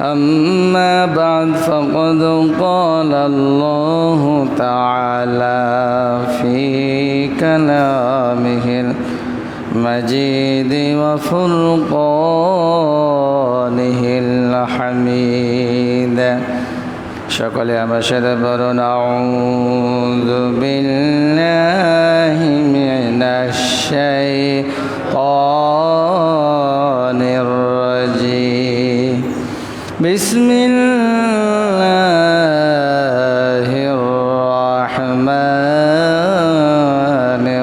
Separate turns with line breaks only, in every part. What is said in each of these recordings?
أما بعد فقد قال الله تعالى في كلامه المجيد وفرقانه الحميد شكل يا بشر أعوذ بالله من الشيطان بسم الله الرحمن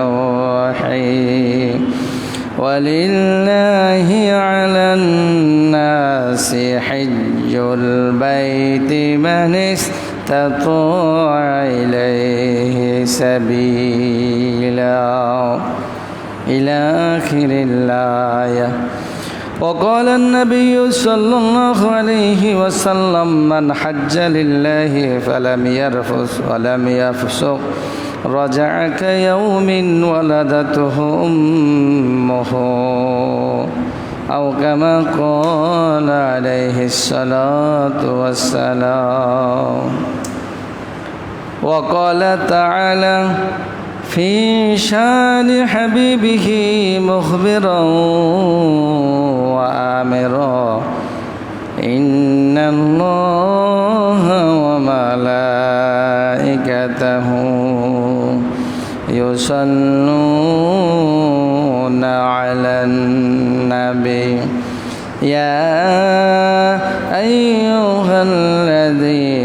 الرحيم. ولله على الناس حج البيت من استطاع إليه سبيلا. إلى آخر الآية. وقال النبي صلى الله عليه وسلم من حج لله فلم يرفث ولم يفسق رجع كيوم ولدته أمه. أو كما قال عليه الصلاة والسلام. وقال تعالى في شان حبيبه مخبرا وآمرا. إن الله وملائكته يصلون على النبي. يا أيها الذين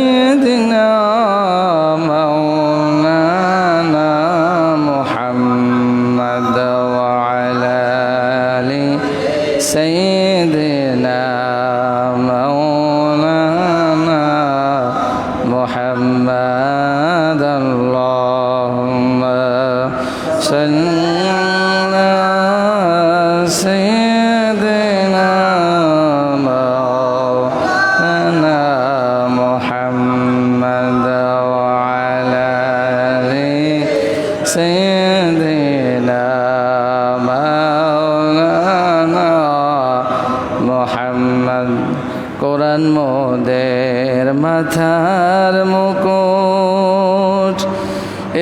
কোরআন মোদের মাথার মুকুট।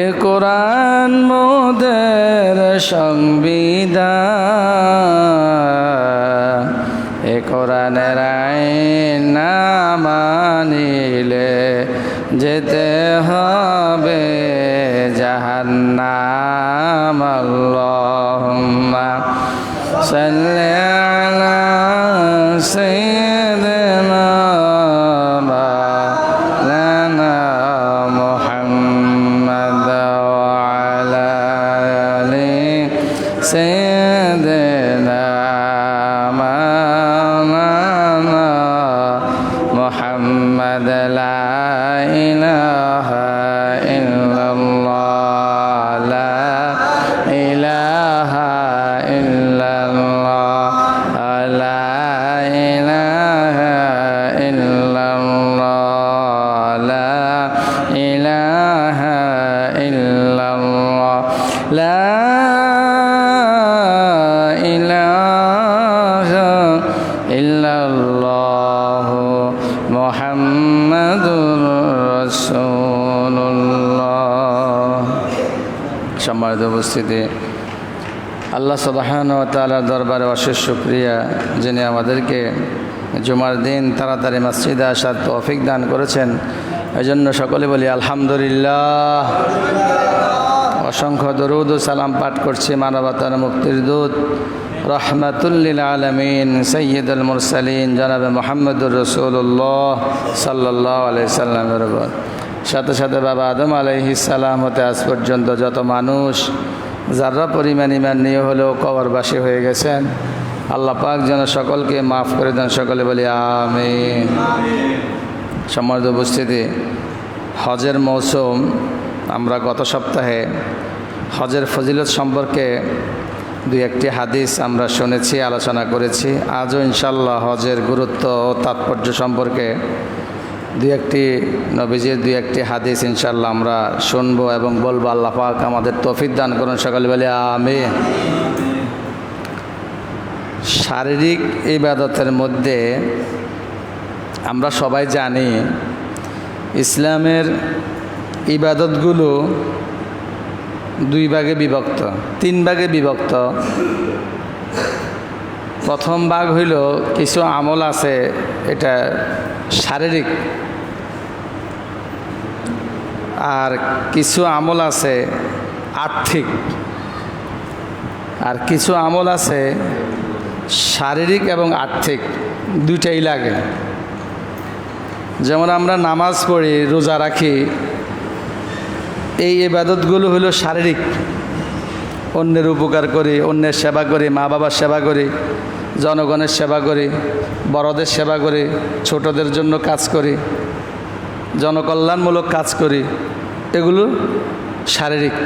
এ কোরআন মোদের সংবিধান। এ কোরআনের আইন না মানিলে যেতে হবে জাহান্নাম। আল্লাহুম্মা সদহান তালার দরবারে অশেষ শুক্রিয়া, যিনি আমাদেরকে জুমার দিন তাড়াতাড়ি মসজিদে আসার তৌফিক দান করেছেন। এই জন্য সকলে বলি আলহামদুলিল্লাহ। অসংখ্য দরুদ ও সালাম পাঠ করছি মানবতার মুক্তির দূত রহমাতুল্লিল আলমিন সৈয়দুল মুরসালিন, জনাবে মোহাম্মদুর রসুল্লাহ সাল্লাহ আলাই সাল্লামের সাথে সাথে বাবা আদম আলাইহিসাল্লাম হতে আজ পর্যন্ত যত মানুষ যারা পরিমাণ ইমান নিয়ে হলেও কবরবাসী হয়ে গেছেন, আল্লাহ পাক যেন সকলকে মাফ করে দেন। সকলে বলি আমি সম্মানিত উপস্থিতি, হজের মৌসুম, আমরা গত সপ্তাহে হজের ফজিলত সম্পর্কে দুই একটি হাদিস আমরা শুনেছি, আলোচনা করেছি। আজও ইনশাল্লাহ হজের গুরুত্ব ও তাৎপর্য সম্পর্কে দুই একটি নবীজির দুই একটি হাদিস ইনশাল্লাহ আমরা শুনব এবং বলব, আল্লাহ পাক আমাদের তফিক দান করুন সকাল বলে আমি শারীরিক ইবাদতের মধ্যে আমরা সবাই জানি, ইসলামের ইবাদতগুলো দুই ভাগে বিভক্ত, তিন ভাগে বিভক্ত। প্রথম ভাগ হইল, কিছু আমল আছে, এটা শারীরিক। আর কিছু আমল আছে আর্থিক। আর কিছু আমল আছে শারীরিক এবং আর্থিক, দুইটাই লাগে। যেমন আমরা নামাজ পড়ি, রোজা রাখি, এই ইবাদতগুলো হলো শারীরিক। অন্যের উপকার করি, অন্যের সেবা করি মা বাবার সেবা করি। জনগণের সেবা করি, বড়দের সেবা করি, ছোটদের জন্য কাজ করি, জনকল্যাণমূলক কাজ করি, এগুলো শারীরিক।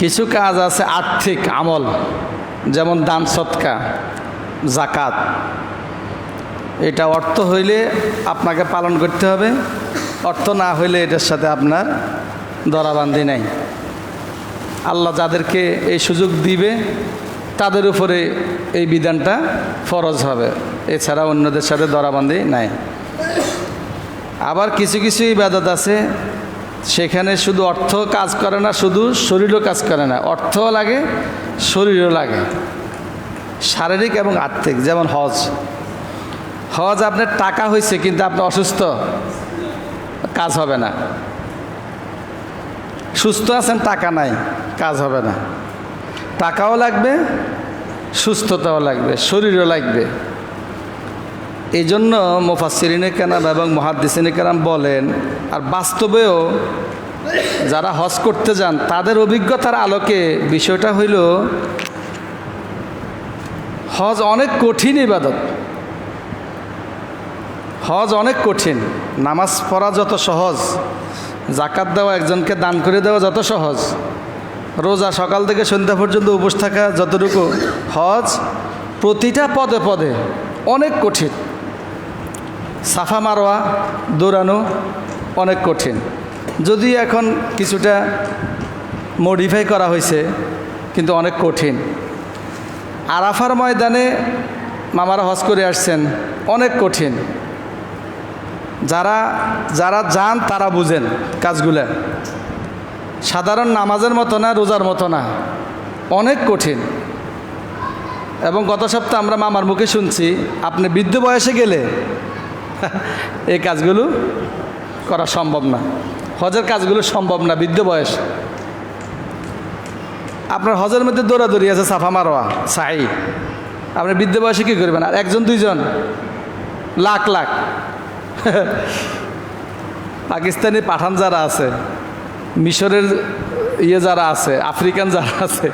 কিছু কাজ আছে আর্থিক আমল, যেমন দান সৎকা জাকাত এটা অর্থ হইলে আপনাকে পালন করতে হবে, অর্থ না হইলে এটার সাথে আপনার দরাবান্দি নাই। আল্লাহ যাদেরকে এই সুযোগ দিবে তাদের উপরে এই বিধানটা ফরজ হবে। এছাড়া অন্যদের সাথে দরাবান্দি নাই। আবার কিছু কিছু ইবাদত আছে, সেখানে শুধু অর্থ কাজ করে না, শুধু শরীরও কাজ করে না, অর্থও লাগে, শরীরও লাগে। শারীরিক এবং আর্থিক যেমন হজ। হজ আপনার টাকা হয়েছে, কিন্তু আপনি অসুস্থ, কাজ হবে না। সুস্থ আছেন, টাকা নাই, কাজ হবে না। টাকাও লাগবে, সুস্থতাও লাগবে, শরীরও লাগবে। এই জন্য মোফাসিরিনে কেনাম এবং মহাদ্দিসিনে কেনাম বলেন, আর বাস্তবেও যারা হজ করতে যান, তাদের অভিজ্ঞতার আলোকে বিষয়টা হইল, হজ অনেক কঠিন ইবাদত। হজ অনেক কঠিন, নামাজ পড়া যত সহজ জাকাত দেওয়া একজনকে দান করে দেওয়া যত সহজ। রোজা সকাল থেকে সন্ধ্যা পর্যন্ত উপোস থাকা যতটুকু হজ, প্রতিটা পদে পদে অনেক কঠিন। সাফা মারোয়া, দৌড়ানো অনেক কঠিন। যদি এখন কিছুটা মডিফাই করা হয়েছে, কিন্তু অনেক কঠিন। আরাফার ময়দানে মামারা হজ করে আসছেন, অনেক কঠিন। যারা যারা যান তারা বুঝেন কাজগুলো। সাধারণ নামাজের মতো না, রোজার মতো না। অনেক কঠিন। এবং গত সপ্তাহে আমরা মামার মুখে শুনছি, আপনি বৃদ্ধ বয়সে গেলে এই কাজগুলো করা সম্ভব না। হজের কাজগুলো সম্ভব না, বৃদ্ধ বয়স। আপনার হজের মধ্যে দৌড়াদৌড়ি আছে, সাফা মারোয়া, সাই। আপনি বৃদ্ধ বয়সে কী করবেন? আর একজন, দুইজন? লাখ লাখ। পাকিস্তানি পাঠান যারা আছে মিশরের ইয়ে যারা আছে, আফ্রিকান যারা আছে,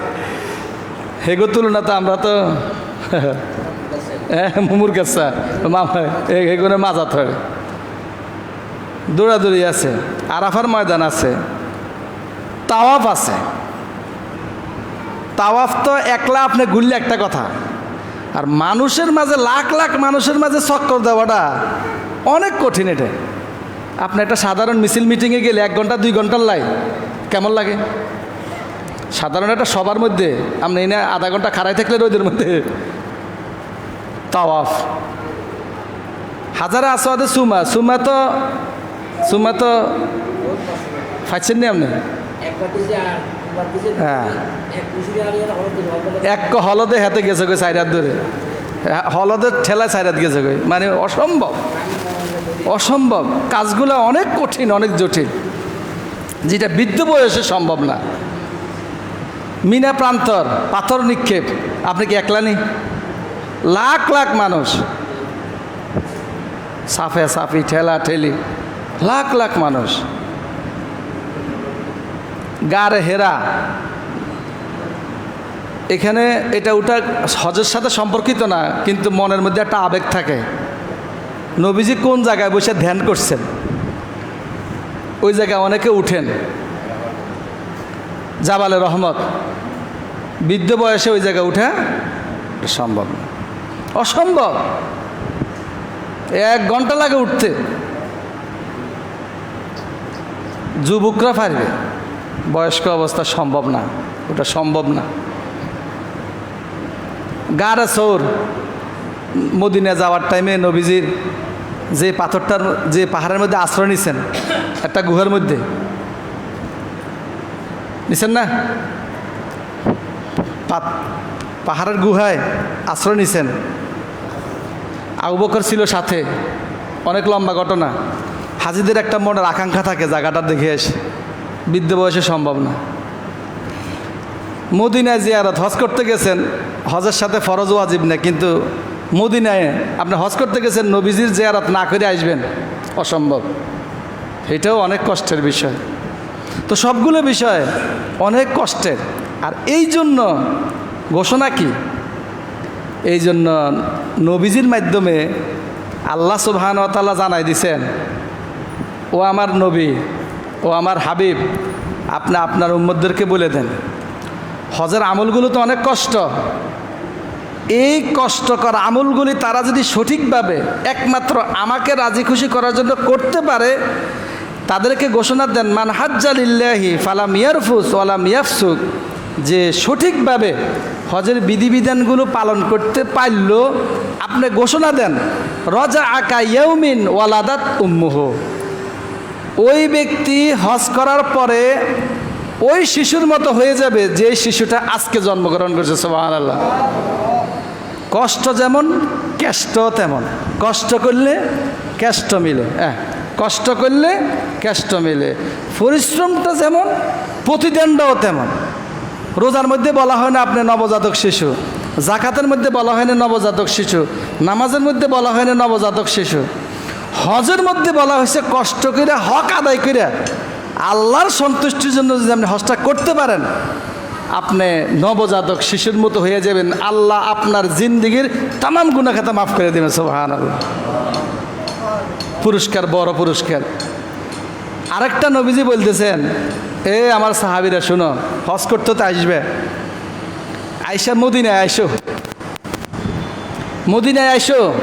হেগো তুলনাতে আমরা তো হ্যাঁ মুমুর কাছা এগুলো মাজাত হয়। দৌড়াদৌড়ি আছে, আরাফার ময়দান আছে, তাওয়াফ আছে। তাওয়াফ তো একলা আপনি ঘুরলে একটা কথা, আর মানুষের মাঝে লাখ লাখ মানুষের মাঝে চক্কর দেওয়াটা অনেক কঠিন এটা। আপনি একটা সাধারণ মিছিল মিটিংয়ে গেলে এক ঘণ্টা দুই ঘণ্টার লাই কেমন লাগে? সাধারণ একটা সবার মধ্যে আপনি এনে আধা ঘণ্টা খাড়াই থাকলে রোদের মধ্যে। তাওয়াফ। হাজারে আসোয়াদে সুমা সুমা তো সুমা তো ফাইছেন নি আপনি? হ্যাঁ। এক হলদে হাতে গেছে গো সাইরাত ধরে। হ্যাঁ, হলদের ঠেলা সাইরাত গেছে গো। মানে অসম্ভব। অসম্ভব। কাজগুলো অনেক কঠিন, অনেক জটিল। যেটা বৃদ্ধ বয়সে সম্ভব না। মিনা প্রান্তর, পাথর নিক্ষেপ। আপনি কি একলা নেই? লাখ লাখ মানুষ। সাফে, সাফি, ঠেলা, ঠেলি। লাখ লাখ মানুষ। গারে হেরা। এখানে এটা ওটা হজের সাথে সম্পর্কিত না, কিন্তু মনের মধ্যে একটা আবেগ থাকে। নবীজি কোন জায়গায় বসে ধ্যান করছেন? ওই জায়গায় অনেকে উঠেন। জাবালে রহমত। বৃদ্ধ বয়সে ওই জায়গায় উঠা সম্ভব না। অসম্ভব। এক ঘণ্টা লাগে উঠতে। যুবকরা পারবে। বয়স্ক অবস্থা সম্ভব না। ওটা সম্ভব না। গাড়া সৌর মদিনা যাওয়ার টাইমে নবীজির যে পাথরটার যে পাহাড়ের মধ্যে আশ্রয় নিছেন, একটা গুহার মধ্যে। নিছেন না? পাহাড়ের গুহায় আশ্রয় নিছেন। আবু বকর ছিল সাথে। অনেক লম্বা ঘটনা। হাজিদের একটা মনের আকাঙ্ক্ষা থাকে জায়গাটা দেখে এসে। বৃদ্ধ বয়সে সম্ভব না। মদিনায় জিয়ারত, হজ করতে গেছেন। হজের সাথে ফরজ ওয়াজিব না কিন্তু মদিনায় আপনি হজ করতে গেছেন, নবীজির জিয়ারত না করে আসবেন। অসম্ভব। এটাও অনেক কষ্টের বিষয়। তো সবগুলো বিষয় অনেক কষ্টের। আর এই জন্য ঘোষণা কি? এই জন্য নবীজির মাধ্যমে আল্লাহ সুবহান তাল্লাহ জানাই দিছেন, ও আমার নবী, ও আমার হাবিব, আপনি আপনার উম্মদদেরকে বলে দেন। হজের আমলগুলো তো অনেক কষ্ট এই কষ্টকর আমলগুলি তারা যদি সঠিকভাবে একমাত্র আমাকে রাজি খুশি করার জন্য করতে পারে, তাদেরকে ঘোষণা দেন, মান হাজ্জালিল্লাহি ফালাম ইয়ারফুস ওয়ালাম ইয়াফসুক। যে সঠিকভাবে হজের বিধিবিধানগুলো পালন করতে পারল, আপনি ঘোষণা দেন রজা আকা ইয়ৌমিন ওয়ালাদাত উম্মুহ। ওই ব্যক্তি হজ করার পরে ওই শিশুর মতো হয়ে যাবে যে শিশুটা আজকে জন্মগ্রহণ করছে সোহান আল্লাহ কষ্ট যেমন, কেষ্ট তেমন। কষ্ট করলে কেষ্ট মিলে হ্যাঁ কষ্ট করলে কেষ্ট মিলে। পরিশ্রমটা যেমন প্রতিদণ্ডও তেমন। রোজার মধ্যে বলা হয় না আপনি নবজাতক শিশু। জাকাতের মধ্যে বলা হয় না নবজাতক শিশু। নামাজের মধ্যে বলা হয় না নবজাতক শিশু। হজের মধ্যে বলা হয়েছে কষ্ট করে, হক আদায় করে আল্লাহর সন্তুষ্টির জন্য যদি আপনি হজটা করতে পারেন আপনি নবজাতক শিশুর মতো হয়ে যাবেন। আল্লাহ আপনার জিন্দিগির তামাম গুণাখাতা মাফ করে দেবেন সোহান পুরস্কার, বড় পুরস্কার। আরেকটা নবীজি বলতেছেন, এ আমার সাহাবিরা, শুনো, হজ করতে তো আসবে। আইসা মদিনায় আইসো। মদিনায় আইসো।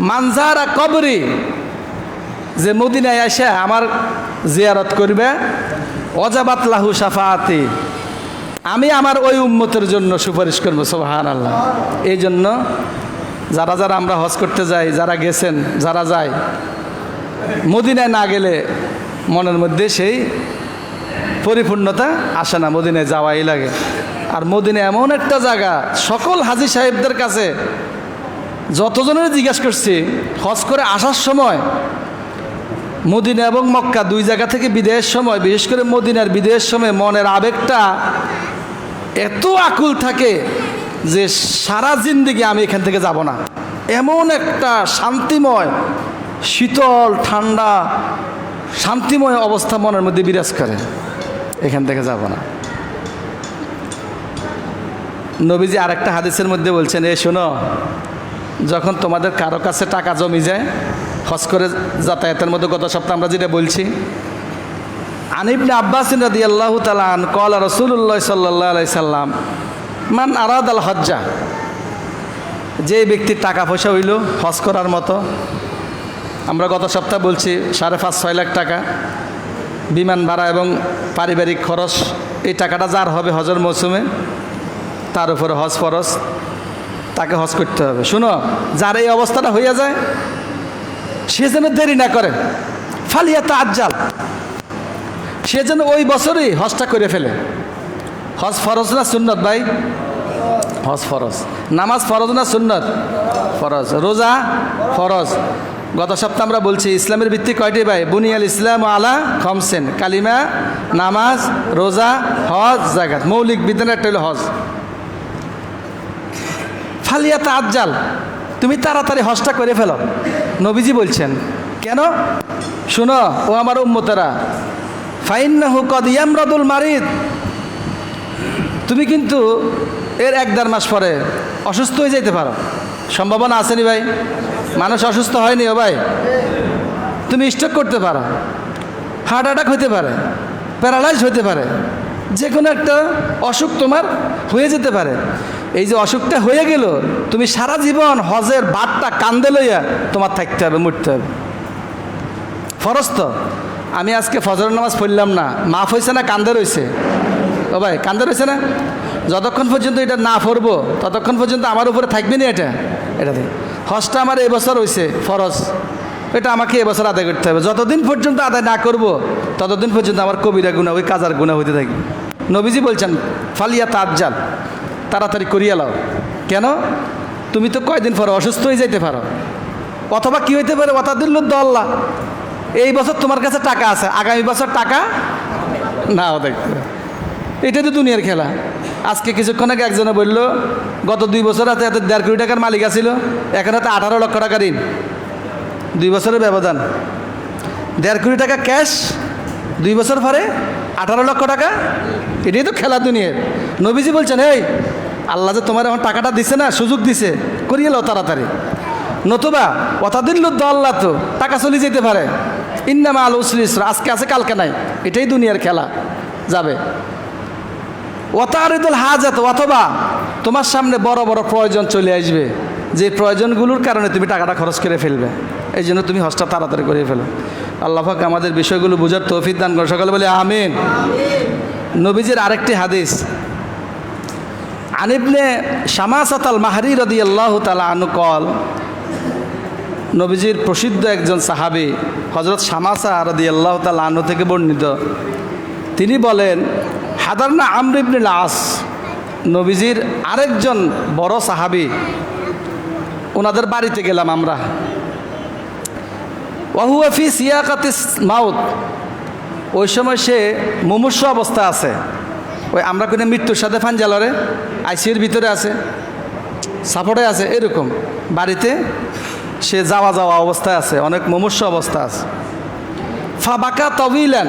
মানজারা কবরি। যে মদিনায় আসা আমার জিয়ারত করবে অজাবাত লাহু সাফাতি আমি আমার ওই উম্মতের জন্য সুপারিশ করব সোহান আল্লাহ এই জন্য যারা যারা আমরা হজ করতে যাই, যারা গেছেন, যারা যায়, মদিনায় না গেলে মনের মধ্যে সেই পরিপূর্ণতা আসে না, মদিনায় যাওয়াই লাগে। আর মদিনা এমন একটা জায়গা, সকল হাজি সাহেবদের কাছে যতজনের জিজ্ঞাসা করছি, হজ করে আসার সময় মদিনা এবং মক্কা দুই জায়গা থেকে বিদেশের সময়, বিশেষ করে মদিনার বিদেশের সময় মনের আবেগটা এত আকুল থাকে যে সারা জিন্দিগি আমি এখান থেকে যাব না। এমন একটা শান্তিময়, শীতল, ঠান্ডা, শান্তিময় অবস্থা মনের মধ্যে বিরাজ করে। এখান থেকে যাব না। নবীজি আরেকটা হাদিসের মধ্যে বলছেন, এ শোনো, যখন তোমাদের কারও কাছে টাকা জমি যায়, হজ করে যাতায়াতের মধ্যে গত সপ্তাহে আমরা যেটা বলছি আনিবনে আব্বাস রাদি আল্লাহ তালান কল রসুল্লাহ সাল্লাহ সাল্লাম মান আরাদ আল হজ্জা যে ব্যক্তির টাকা পয়সা হইল হজ করার মতো, আমরা গত সপ্তাহ বলছি সাড়ে পাঁচ, ছয় লাখ টাকা, বিমান ভাড়া এবং পারিবারিক খরচ, এই টাকাটা যার হবে হজর মৌসুমে, তার উপরে হজ ফরজ, তাকে হজ করতে হবে। শুনো, যার এই অবস্থাটা হইয়া যায়, সে যেন দেরি না করে। ফালিয়া তা আজ্জাল। সে যেন ওই বছরই হজটা করে ফেলে। হজ ফরজ না সুন্নত ভাই? হজ ফরজ। নামাজ ফরজ না সুন্নত? ফরজ। রোজা ফরজ। গত সপ্তাহে আমরা বলছি, ইসলামের ভিত্তি কয়টি ভাই? বুনিয়াল ইসলাম আলা খমসেন। কালিমা, নামাজ, রোজা, হজ জাগাত মৌলিক বিধান একটা হলো হজ। ফালিয়া তা আজ্জাল তুমি তাড়াতাড়ি হজটা করে ফেলো। নবীজি বলছেন, কেন? শুনো, ও আমার উম্মতেরা ফাইন্নাহু কদ ইয়ামরাদুল মারিদ। তুমি কিন্তু এর এক দেড় মাস পরে অসুস্থ হয়ে যেতে পারো। সম্ভাবনা আসেনি ভাই? মানুষ অসুস্থ হয়নি ও ভাই? তুমি স্ট্রোক করতে পারো। হার্ট অ্যাটাক হতে পারে প্যারালাইজ হতে পারে যে কোনো একটা অসুখ তোমার হয়ে যেতে পারে। এই যে অসুখটা হয়ে গেল, তুমি সারা জীবন হজের বাদটা কান্দে লইয়া তোমার থাকতে হবে, মরতে হবে। ফরজ তো। আমি আজকে ফজর নামাজ পড়লাম না। মাফ হয়েছে না? কান্দে রয়েছে। ও ভাই, কান্দে রয়েছে না? যতক্ষণ পর্যন্ত এটা না পড়ব, ততক্ষণ পর্যন্ত আমার উপরে থাকবে না এটা? এটাতে হজটা আমার এবছর হয়েছে, ফরজ। এটা আমাকে এবছর আদায় করতে হবে। যতদিন পর্যন্ত আদায় না করব, ততদিন পর্যন্ত আমার কবিরা গুণা ওই কাজার গুণা হইতে থাকবে। নবীজি বলছেন, ফালিয়া তাজ্জাল, তাড়াতাড়ি করিয়া লাও। কেন? তুমি তো কয়দিন পরে অসুস্থ হয়ে যাইতে পারো। অথবা কি হইতে পারে? অতাদিল্ল দল্লা। এই বছর তোমার কাছে টাকা আছে, আগামী বছর টাকা নাও দেখতে। এটা তো দুনিয়ার খেলা। আজকে কিছুক্ষণ আগে একজনে বলল, গত দুই বছর হাতে হাতে দেড় কোটি টাকার মালিক আছিল, এখন হাতে আঠারো লক্ষ টাকা ঋণ। দুই বছরের ব্যবধান। দেড় কোটি টাকা ক্যাশ, দুই বছর পরে আঠারো লক্ষ টাকা। এটাই তো খেলা দুনিয়ার। নবীজি বলছেন, এই, আল্লাহ যে তোমার এখন টাকাটা দিছে না, সুযোগ দিছে, করিয়ে লো তাড়াতাড়ি। নতুবা অতাদিল্ল আল্লাহ তো টাকা চলে যেতে পারে। ইন্নামা আল উসরি ইসরা, আজকে আছে, কালকে নাই। এটাই দুনিয়ার খেলা, যাবে। ওতারিদুল হাজাত, অথবা তোমার সামনে বড় বড় প্রয়োজন চলে আসবে। যে প্রয়োজনগুলোর কারণে তুমি টাকাটা খরচ করে ফেলবে। এই জন্য তুমি হজটা তাড়াতাড়ি করে ফেলো। আল্লাহাক আমাদের বিষয়গুলো বুঝার তৌফিক দান করে সকালে বলে আমিন। নবীজির আরেকটি হাদিস। আনিবনে শামাসাত আল মাহারি রদি আল্লাহ তালা আনুকল নবীজির প্রসিদ্ধ একজন সাহাবি হজরত শামাসা রদি আল্লাহ তালা আনু থেকে বর্ণিত। তিনি বলেন, হাদারনা আমরিবনুল আস নবীজির আরেকজন বড় সাহাবি ওনাদের বাড়িতে গেলাম আমরা। ওয়াহুয়াফি সিয়াকাতিস মাউত, ওই সময় সে মুমূর্ষ অবস্থা আছে। ওই আমরা কোনো মৃত্যুর সাথে ফানজালরে আইসিউর ভিতরে আছে, সাপোর্টে আছে, এরকম। বাড়িতে সে যাওয়া যাওয়া অবস্থায় আছে, অনেক মুমূর্ষ অবস্থা আছে। ফাবাকা তবিলেন,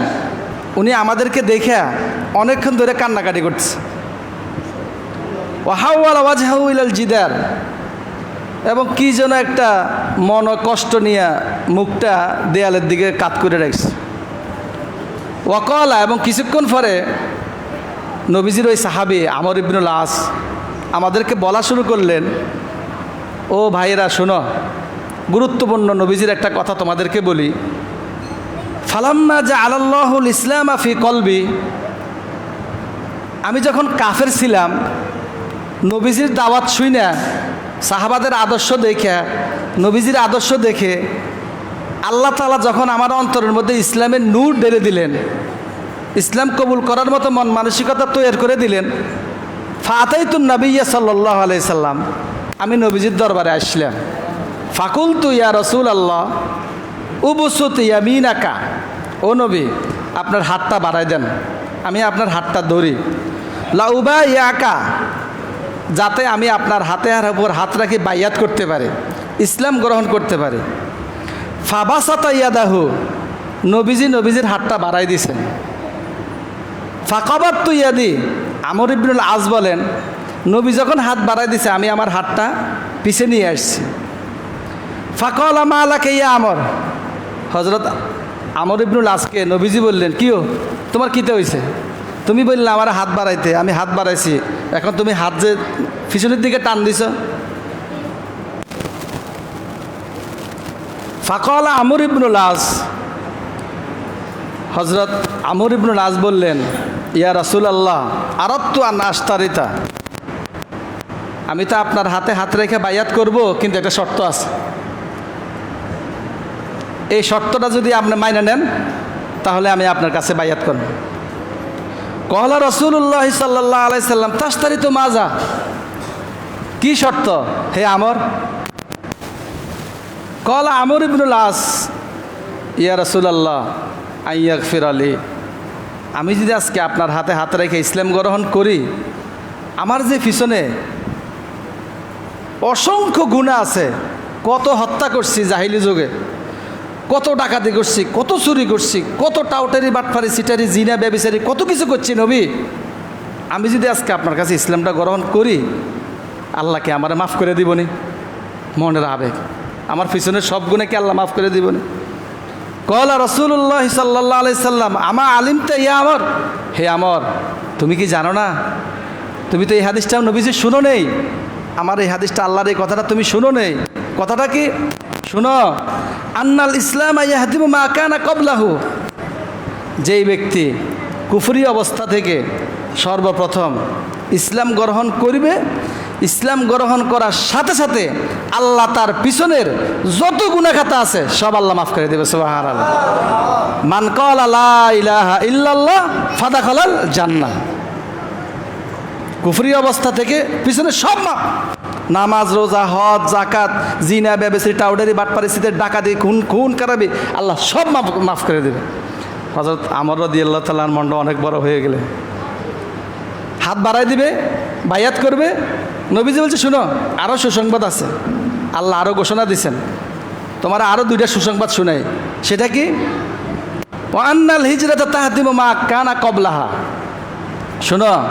উনি আমাদেরকে দেখে অনেকক্ষণ ধরে কান্নাকাটি করছে। ওয়াহাওয়াল ওয়াজহাউ ইলাল জিদার, এবং কি যেন একটা মন কষ্ট নিয়ে মুখটা দেয়ালের দিকে কাত করে রাখছে। ওয়াকলা, এবং কিছুক্ষণ পরে নবীজির ওই সাহাবি আমর ইবনুল আস আমাদেরকে বলা শুরু করলেন, ও ভাইয়েরা, শোনো গুরুত্বপূর্ণ নবীজির একটা কথা তোমাদেরকে বলি। ফালাম্মা যে আলাল্লাহুল ইসলাম আফি কলবি। আমি যখন কাফের ছিলাম, নবীজির দাওয়াত শুই না সাহাবাদের আদর্শ দেখে, নবীজির আদর্শ দেখে আল্লাহ তালা যখন আমার অন্তরের মধ্যে ইসলামের নূর ঢেলে দিলেন, ইসলাম কবুল করার মতো মন মানসিকতা তৈরি করে দিলেন ফাতাইতুন নবীয়া সাল্লাহ আলাই সাল্লাম, আমি নবীজির দরবারে আসলাম। ফাকুল তু ইয়া রসুল আল্লাহ উবুসুত ইয়ামিনাকা। ও নবী, আপনার হাতটা বাড়াই দেন। আমি আপনার হাতটা ধরি। লাউবা ইয়াকা যাতে আমি আপনার হাতে আর উপর হাত রাখি, বাইয়াত করতে পারি, ইসলাম গ্রহণ করতে পারি। ফাবাসাতা ইয়াদাহু, নবীজি নবীজির হাতটা বাড়াই দিছেন ফাকাবাত তু ইয়াদি, আমর ইবনুল আজ বলেন, নবী যখন হাত বাড়াই দিছে আমি আমার হাতটা পিছে নিয়ে আসছি। ফাকল আমা আলাকে ইয়া আমর। হজরত আমর ইবনুল আজকে নবীজি বললেন কিও তোমার কিতে হয়েছে তুমি বললে, আমার হাত বাড়াইতে, আমি হাত বাড়াইছি। এখন তুমি হাত যে পিছনের দিকে টান দিছ? ফাকল আমর ইবনুল আজ হজরত আমর ইবনুল আজ বললেন, ইয়া রাসুল আল্লাহ আরত্তু আন আস্তারিতা আমি তো আপনার হাতে হাত রেখে বায়াত করব, কিন্তু একটা শর্ত আছে। এই শর্তটা যদি আপনি মাইনে নেন, তাহলে আমি আপনার কাছে বায়াত করব। কহলা রসুল্লাহ সাল্লাহ আলাই আলাইসাল্লাম তাস্তারিত মাজা কি শর্ত? হে আমর। কলা আমর ইবনুল আস, ইয়া রসুলাল্লাহ আইয়াক ফির আলী আমি যদি আজকে আপনার হাতে হাতে রেখে ইসলাম গ্রহণ করি, আমার যে পিছনে অসংখ্য গুণা আছে, কত হত্যা করছি জাহিলি যুগে। কত ডাকাতি করছি, কত চুরি করছি, কত টাউটারি, বাটফারি, সিটারি, জিনা, ব্যবিচারি, কত কিছু করছি নবী? আমি যদি আজকে আপনার কাছে ইসলামটা গ্রহণ করি, আল্লাহকে আমার মাফ করে দিবনি, মনের আবেগ। আমার পিছনের সব গুণেকে আল্লাহ মাফ করে দিবনি। কলা রসুল্লাহ সাল্লাহ আলি সাল্লাম, আমা আলিমটা ইয়া আমার? হে আমর, তুমি কি জানো না? তুমি তো এই হাদিসটা নবীজি শুনো নেই। আমার এই হাদিসটা আল্লাহর এই কথাটা তুমি শুনো নেই। কথাটা কি? শুনো। আন্নাল ইসলাম ইয়াহাদিম মা কবলাহু। যেই ব্যক্তি কুফরি অবস্থা থেকে সর্বপ্রথম ইসলাম গ্রহণ করিবে, ইসলাম গ্রহণ করার সাথে সাথে আল্লাহ তার পিছনের যত গুণাখাতা আছে, সব আল্লাহ মাফ করে দেবে মান কল আল্লাহ ইল্লাল্লাহ জান্নাহ। কুফরি অবস্থা থেকে পিছনে সব মাপ। নামাজ, রোজা, হজ জাকাত জিনা ব্যবসী টাউডারি বাটপারি শীতের ডাকাতি, খুন খুন কারাবি আল্লাহ সব মাফ মাফ করে দেবে। হজরত আমর রদি আল্লাহ তাল্লাহর মন্ড অনেক বড় হয়ে গেলে। হাত বাড়াই দিবে, বায়াত করবে। নবীজি বলছে, শুনো আরও সুসংবাদ আছে। আল্লাহ আরও ঘোষণা দিছেন। তোমার আরও দুইটা সুসংবাদ শুনাই। সেটা কি? ওয়ান্নাল হিজরত তাহাদিম মা কানা কবলাহা। শোনো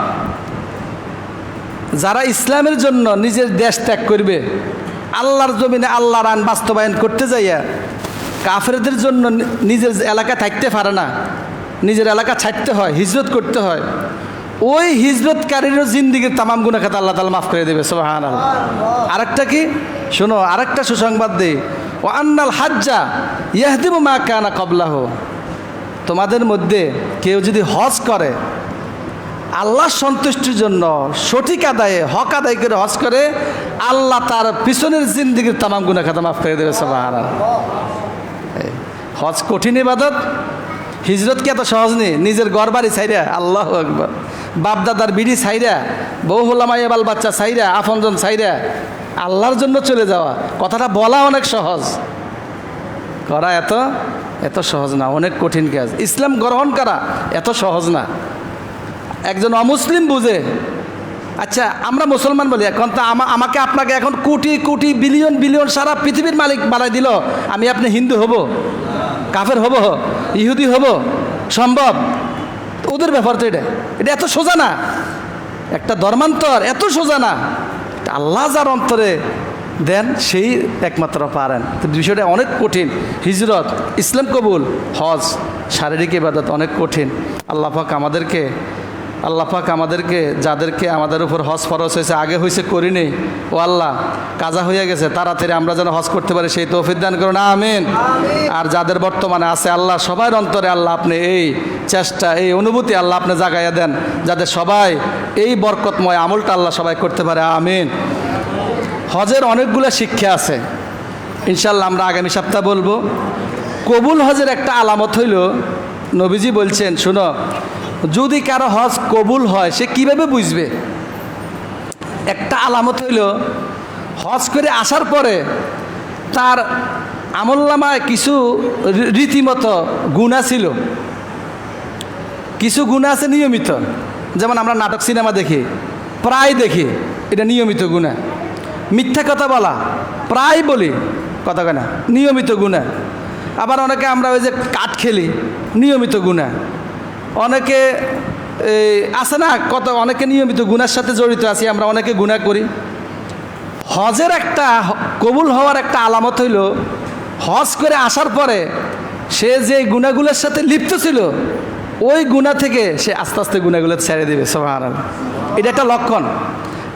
যারা ইসলামের জন্য নিজের দেশ ত্যাগ করবে, আল্লাহর জমিনে আল্লাহর আইন বাস্তবায়ন করতে যাইয়া কাফেরদের জন্য নিজের এলাকা থাকতে পারে না, নিজের এলাকা ছাড়তে হয়, হিজরত করতে হয়, ওই হিজরতকারীরও জিন্দিগির তামাম গুণা খাতা আল্লাহ তালা মাফ করে দেবে সোহান আরেকটা কি? শোনো, আরেকটা সুসংবাদ দেই। ও আন্নাল হাজ্জা ইয়াহদিম মা কানা কবলাহ তোমাদের মধ্যে কেউ যদি হজ করে আল্লাহ সন্তুষ্টির জন্য সঠিক আদায়ে, হক আদায় করে হজ করে, আল্লাহ তার পিছনের জিন্দিগির তামাম গুণা খাতা মাফ করে দেবে হজ কঠিন ইবাদত, হিজরত কি এত সহজ নেই নিজের ঘর বাড়ি ছাইরা আল্লাহ একবার বাপদাদার বিড়ি ছাইরা বউ হোলামাই বাল বাচ্চা ছাইরা আফনজন ছাইরা আল্লাহর জন্য চলে যাওয়া, কথাটা বলা অনেক সহজ। করা এত এত সহজ না, অনেক কঠিন কাজ। ইসলাম গ্রহণ করা এত সহজ না। একজন অমুসলিম বুঝে। আচ্ছা আমরা মুসলমান বলি, এখন তো আমা- আমাকে আপনাকে এখন কোটি কোটি বিলিয়ন বিলিয়ন সারা পৃথিবীর মালিক বানাই দিল। আমি আপনি হিন্দু হব, কাফের হব, ইহুদি হব, সম্ভব? ওদের ব্যাপার তো এটা। এটা এত সোজা না। একটা ধর্মান্তর এত সোজা না। আল্লাহ যার অন্তরে দেন, সেই একমাত্র পারেন। বিষয়টা অনেক কঠিন। হিজরত, ইসলাম কবুল, হজ, শারীরিক ইবাদত অনেক কঠিন। আল্লাহ আমাদেরকে আল্লাহ পাক আমাদেরকে যাদেরকে আমাদের উপর হজ ফরজ হয়েছে আগে হয়েছে করিনি ও আল্লাহ কাজা হয়ে গেছে তাড়াতাড়ি আমরা যেন হজ করতে পারি সেই তৌফিক দান করুন আমিন। আর যাদের বর্তমানে আছে আল্লাহ সবার অন্তরে আল্লাহ আপনি এই চেষ্টা এই অনুভূতি আল্লাহ আপনি জাগাইয়া দেন যাদের সবাই এই বরকতময় আমলটা আল্লাহ সবাই করতে পারে আমিন। হজের অনেকগুলো শিক্ষা আছে। ইনশাল্লাহ আমরা আগামী সপ্তাহ বলব। কবুল হজের একটা আলামত হইল নবীজি বলছেন শুনো যদি কারও হজ কবুল হয়, সে কীভাবে বুঝবে? একটা আলামত হইল, হজ করে আসার পরে তার আমল্লামায় কিছু রীতিমতো গুণা ছিল। কিছু গুণা আছে নিয়মিত। যেমন আমরা নাটক, সিনেমা দেখি, প্রায় দেখি, এটা নিয়মিত গুণা মিথ্যা কথা বলা, প্রায় বলি, কথা কেনা নিয়মিত গুণা আবার অনেকে আমরা ওই যে কাঠ খেলি, নিয়মিত গুণা অনেকে আছে না, কত, অনেকে নিয়মিত গুণার সাথে জড়িত আছি, আমরা অনেকে গুণা করি। হজের একটা, কবুল হওয়ার একটা আলামত হইল, হজ করে আসার পরে সে যে গুণাগুলোর সাথে লিপ্ত ছিল, ওই গুণা থেকে সে আস্তে আস্তে গুণাগুলো ছেড়ে দেবে সোহান এটা একটা লক্ষণ।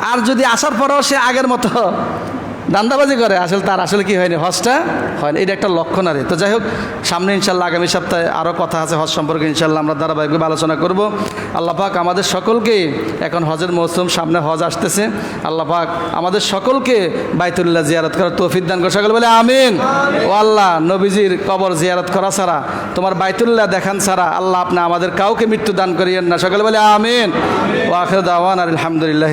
আর যদি আসার পরেও সে আগের মতো দান্দাবাজি করে আসলে তার আসলে কি হয়নি হজটা হয়নি। এটা একটা লক্ষণ আরে তো যাই হোক সামনে ইনশাল্লাহ আগামী সপ্তাহে আরও কথা আছে হজ সম্পর্কে ইনশাল্লাহ আমরা ধারাবাহিকভাবে আলোচনা করব। আল্লাহ পাক আমাদের সকলকে এখন হজের মৌসুম সামনে হজ আসতেছে। আল্লাহ পাক আমাদের সকলকে বাইতুল্লাহ জিয়ারত করার তৌফিক দান করে সকল বলে আমিন। ও আল্লাহ নবীজির কবর জিয়ারত করা ছাড়া তোমার বাইতুল্লাহ দেখান ছাড়া আল্লাহ আপনি আমাদের কাউকে মৃত্যু দান করিয়েন না। সকলে বলে আমিন। ও আখের দাওয়ান আর আলহামদুলিল্লাহ